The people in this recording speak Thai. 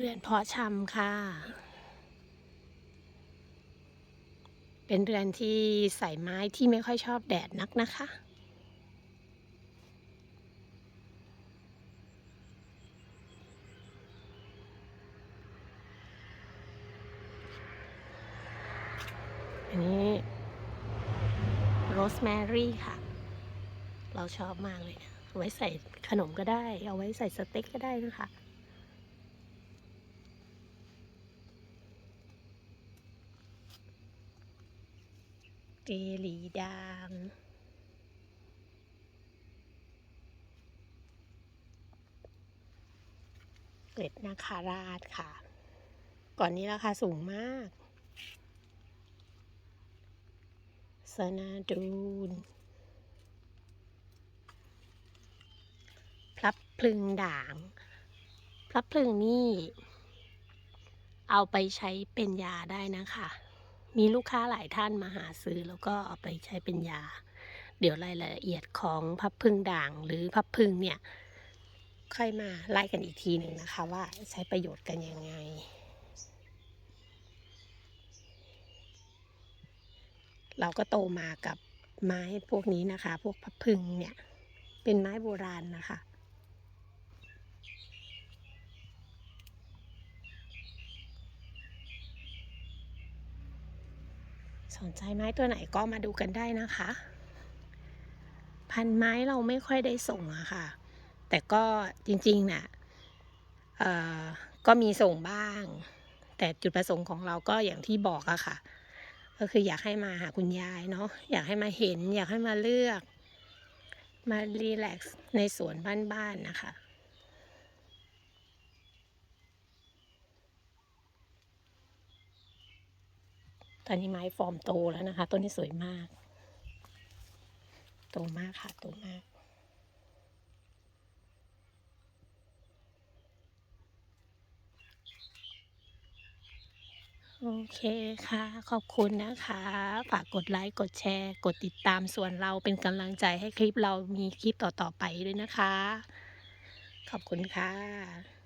เรือนเพาะชำค่ะ เป็นเรือนที่ใส่ไม้ที่ไม่ค่อยชอบแดดนักนะคะอันนี้โรสแมรี่ค่ะ เราชอบมากเลยนะเอาไว้ใส่ขนมก็ได้ เอาไว้ใส่สเต็กก็ได้นะคะ เจลีดางเกล็ดนาคาราชค่ะ ก่อนนี้ราคาสูงมากสนาดูนพลับพลึงด่าง พลับพลึงนี่ เอาไปใช้เป็นยาได้นะคะ มีลูกค้าหลายท่านมาหาซื้อแล้วก็เอาไปใช้เป็นยา เดี๋ยวรายละเอียดของพับพึ่งด่างหรือพับพึ่งเนี่ย ค่อยมาไล่กันอีกทีหนึ่งนะคะ ว่าใช้ประโยชน์กันยังไง เราก็โตมากับไม้พวกนี้นะคะ พวกพับพึ่งเนี่ย เป็นไม้โบราณนะคะ สนใจไม้ตัวไหนก็มาดูกันได้นะคะ พันไม้เราไม่ค่อยได้ส่งอะค่ะ แต่ก็จริงๆน่ะเอ่อก็มีส่งบ้าง แต่จุดประสงค์ของเราก็อย่างที่บอกอะค่ะ ก็คืออยากให้มาหาคุณยายเนาะอยากให้มาเห็น อยากให้มาเลือก มารีแลกซ์ในสวนบ้านๆนะคะ ตอนนี้ไม้ฟอร์มโตแล้วนะคะ ต้นนี้สวยมาก โตมากค่ะ โตมาก โอเคค่ะ ขอบคุณนะคะ ฝากกดไลค์ กดแชร์ กดติดตามส่วนเราเป็นกำลังใจให้คลิปเรามีคลิปต่อ ๆ ไปด้วยนะคะ ขอบคุณค่ะ